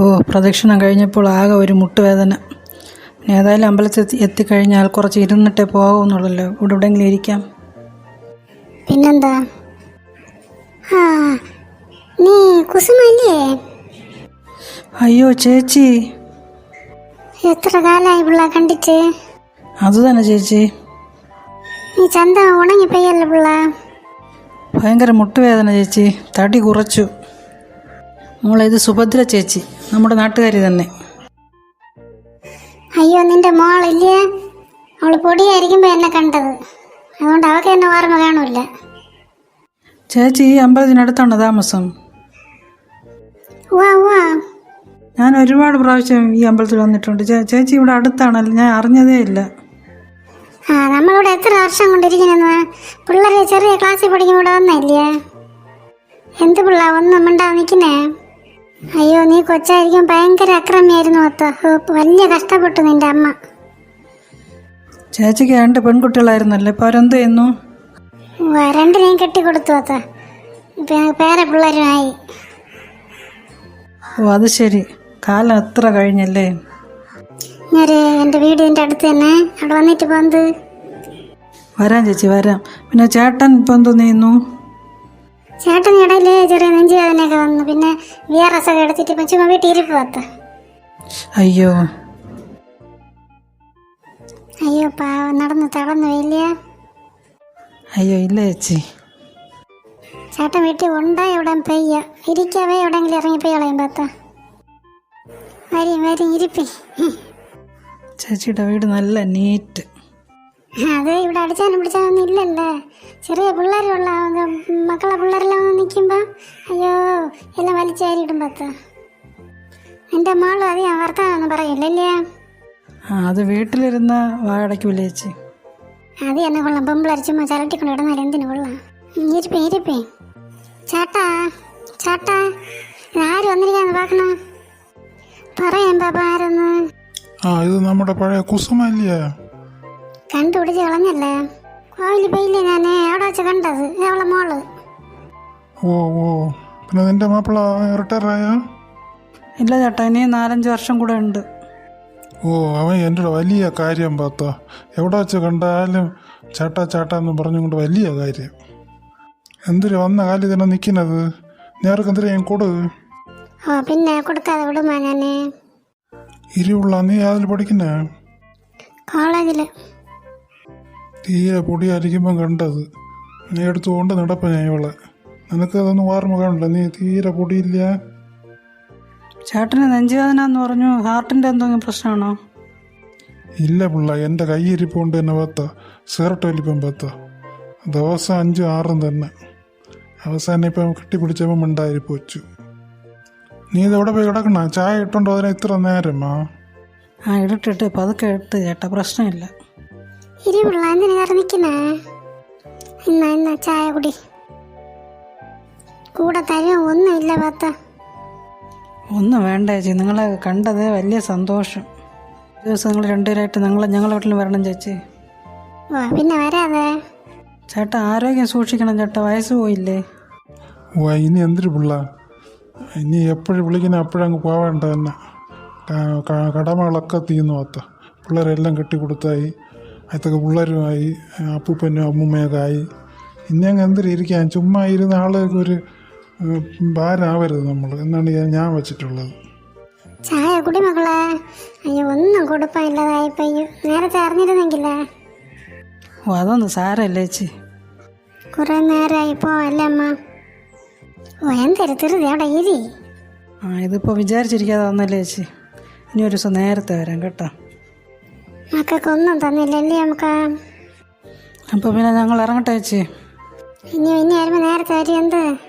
ഓ പ്രദക്ഷിണം കഴിഞ്ഞപ്പോൾ ആകെ ഒരു മുട്ടുവേദന. ഏതായാലും അമ്പലത്തിൽ എത്തി- എത്തിക്കഴിഞ്ഞാൽ കുറച്ച് ഇരുന്നിട്ടേ പോകാമെന്നുള്ളല്ലോ ഇവിടെ എവിടെയെങ്കിലും ഇരിക്കാം. പിന്നെന്താ? ആ നീ കുസുമല്ലേ? അയ്യോ ചേച്ചി. എത്ര കാലായി പിള്ള കണ്ടിട്ട്? അത് തന്നെ ചേച്ചി. നീ ചന്ത ഉണങ്ങിപ്പോയല്ലോ പിള്ള? ഭയങ്കര മുട്ടുവേദന ചേച്ചി. തടി കുറച്ചു. മോളെ ഇത് സുഭദ്ര ചേച്ചി. നമ്മുടെ നാട്ടുകാരി തന്നെ. അയ്യോ നിന്റെ മോളില്ലേ? അവൾ പൊടിയായിരിക്കുമ്പോ എന്നെ കണ്ടത്. അതുകൊണ്ട് അവക്ക് എന്നെ ഓർമ്മ കാണൂല ചേച്ചി ഈ അമ്പലത്തിനടുത്താണ് താമസം. വാ വാ ഞാൻ ഒരുപാട് പ്രാവശ്യം ഈ അമ്പലത്തിൽ വന്നിട്ടുണ്ട്. ചേ- ചേച്ചി ഇവിടെ അടുത്താണല്ലോ. ഞാൻ അറിഞ്ഞതേ ഇല്ല. ആ നമ്മളിവിടെ എത്ര വർഷം കൊണ്ടിരിക്കുന്ന പിള്ളേരെ ചെറിയ ക്ലാസ്സിൽ പഠിക്കുമ്പോൾ ഇവിടെ വന്നില്ലേ? എന്ത് പിള്ള ഒന്നും മിണ്ടാ നിൽക്കുന്നേ അയ്യോ നീ കൊച്ചായിരിക്കും ഭയങ്കര അക്രമിയായിരുന്നു അത്ത. വലിയ കഷ്ടപ്പെട്ടു നിന്റെ അമ്മ. ചേച്ചിക്ക് രണ്ട് പെൺകുട്ടികളായിരുന്നല്ലേ ഇപ്പൊ അവരെന്ത് ചെയ്യുന്നു? രണ്ടിനെയും കെട്ടിക്കൊടുത്തു അത്ത. പേരെ പിള്ളേരുമായി. ഓ അത് ശരി. കാലം എത്ര കഴിഞ്ഞല്ലേ? എന്റെ എന്റെ വീടിന്റെ അടുത്ത് തന്നെ. അവിടെ വന്നിട്ട് പോന്ത് വരാം ചേച്ചി വരാം. പിന്നെ ചേട്ടൻ ഇപ്പം എന്തോ ചെയ്യുന്നു? ചേട്ടൻ ഇടയിൽ ചെറിയ നെഞ്ചുവേദനയൊക്കെ വന്നു. പിന്നെ വി ആർ എസ് ഒക്കെ എടുത്തിട്ട് ഇപ്പം ചുമ്മാ വീട്ടിൽ പത്ത് അയ്യോ. അയ്യോ പാവം. നടന്ന് തളർന്നു വലിയ അയ്യോ ഇല്ല ചേച്ചി. ചേട്ടൻ വീട്ടിൽ ഉണ്ടാ? എവിടെ പെയ്യ? ഇരിക്കാവേ എവിടെയെങ്കിലും ഇറങ്ങി പോയി കളയും പത്ത വരും വരും ഇരിപ്പി. ചേച്ചിയുടെ വീട് നല്ല നീറ്റ്. അത് ഇവിടെ അടിച്ചാനും പിടിച്ചാനൊന്നും ഇല്ലല്ലേ? ചെറിയ പിള്ളേരുള്ള എല്ലാം വലിച്ചാരിയിടും പത്ത് എന്റെ മോളും ഞാൻ വർത്താനൊന്നും പറയില്ലല്ലേ ആ അത് വീട്ടിലിരുന്ന വാടയ്ക്കൂല ചേച്ചി. അത് എന്നെ കൊള്ളാം. പെമ്പിളർ ചുമ്മാ ചരട്ടിക്കൊണ്ട് ഇടുന്നാൽ എന്തിനു കൊള്ളാം? ഇരിപ്പേ ഇരിപ്പേ ചാട്ടാ ചാട്ടാ ആര് വന്നിരിക്കാന്ന് പാക്കണ പറയാം പാപ്പ ആരെന്ന്. ആ ഇത് നമ്മുടെ പഴയ കുസുമല്ലേ? കണ്ടുപിടിച്ച് കളഞ്ഞല്ലേ? കോവിലി പോയില്ലേ ഞാൻ എവിടെ വെച്ച് കണ്ടത്? അവളെ മോൾ. ഓ ഓ. പിന്നെ നിന്റെ മാപ്പിള റിട്ടയറായ? ഇല്ല ചേട്ടാ ഇനി നാലഞ്ച് വർഷം കൂടെ ഉണ്ട്. ഓ അവൻ എന്റെ വലിയ കാര്യം പാത്ത. എവിടെ വെച്ച് കണ്ടാലും ചാട്ടാ ചാട്ടാ എന്ന് പറഞ്ഞുകൊണ്ട് വലിയ കാര്യം. എന്തിനു വന്ന കാലി തന്നെ നിൽക്കുന്നത്? നേർക്ക് എന്തിനാ ഞാൻ കൊടു പിന്നെ കൊടുക്കാതെ വിടുമാ ഞാൻ? ഇരുവുള്ള നീ അതിൽ പഠിക്കുന്നേ? കോളേജിൽ തീരെ പൊടിയായിരിക്കുമ്പം കണ്ടത്. നീ എടുത്തുകൊണ്ട് നടപ്പ ഞാൻ ഇവളെ. നിനക്ക് അതൊന്നും ഓർമ്മ കാണില്ല നീ തീരെ പൊടിയില്ല. ചേട്ടന് നെഞ്ചുവേദന എന്ന് പറഞ്ഞു. ഹാർട്ടിന്റെ എന്തെങ്കിലും പ്രശ്നമാണോ? ഇല്ല പിള്ള എന്റെ കൈയിരിപ്പുണ്ട് തന്നെ പത്ത സിഗരറ്റ് വലിപ്പം പത്ത ദിവസം അഞ്ചും ആറും തന്നെ. അവസാനം ഇപ്പം കെട്ടിപ്പിടിച്ചപ്പോൾ മിണ്ടായിരിപ്പ് വെച്ചു നീ ഇതെവിടെ പോയി കിടക്കണ? ചായ ഇട്ടുണ്ടോ അതിനെ ഇത്ര നേരം? ആ. ഇടട്ടിട്ട് പതുക്കെ ഇട്ട് ചേട്ടാ പ്രശ്നമില്ല. ഇരി പിള്ള എന്തിനാ നിൽക്കുന്നേ ചായ കുടി. കൂടെ തരുമോ? ഒന്നുമില്ല പത്ത. ഒന്നും വേണ്ട ചേച്ചി. നിങ്ങളെ കണ്ടത് വലിയ സന്തോഷം. ഒരു ദിവസം നിങ്ങൾ രണ്ടുപേരായിട്ട് നിങ്ങൾ ഞങ്ങളുടെ വീട്ടിൽ വരണം ചേച്ചി. ഓ പിന്നെ വരാതെ. ചേട്ടാ ആരോഗ്യം സൂക്ഷിക്കണം ചേട്ടാ. വയസ്സ് പോയില്ലേ? ഓ ഇനി എന്തൊരു പിള്ള? ഇനി എപ്പോഴും വിളിക്കുന്ന അപ്പോഴങ്ങ് പോവേണ്ട തന്നെ. ക- ക- കടമകളൊക്കെ തീർന്നു അത്ത പിള്ളേരെല്ലാം കെട്ടിക്കൊടുത്തായി. അത്തൊക്കെ പിള്ളേരുമായി അപ്പൂപ്പനും അമ്മൂമ്മയൊക്കെ ആയി. ഇനി അങ്ങ് എന്തിരി ഇരിക്കാൻ? ചുമ്മാ ഇരുന്ന ആൾക്ക് ഒരു ഉം, ഭാരമാവരുത് നമ്മൾ. എന്നാണ് ഞാൻ- വെച്ചിട്ടുള്ളത്. ചായ കുടി മകളെ. അയ്യോ ഒന്നും കൊടുപ്പാനില്ലതായിപ്പോയി നേരെ ചേർന്നിരുന്നെങ്കിലേ. ഓ അതൊന്നും സാരല്ലേ ചേച്ചി. കുറെ നേരമായി പോവല്ലേ അമ്മ? ഓ എന്തൊരു തിരുതി അവിടെ ഇരി. ആ ഇതിപ്പോൾ വിചാരിച്ചിരിക്കാതെ വന്നല്ലേ ചേച്ചി. ഇനി ഒരു ദിവസം നേരത്തെ വരാം കേട്ടോ. മക്കൾക്കൊന്നും തന്നില്ലല്ലേ നമുക്ക്? അപ്പോൾ പിന്നെ ഞങ്ങൾ ഇറങ്ങട്ടെ ചേച്ചി. ഇനി ഇനി വരുമ്പോൾ നേരത്തെ വരും എന്ത്?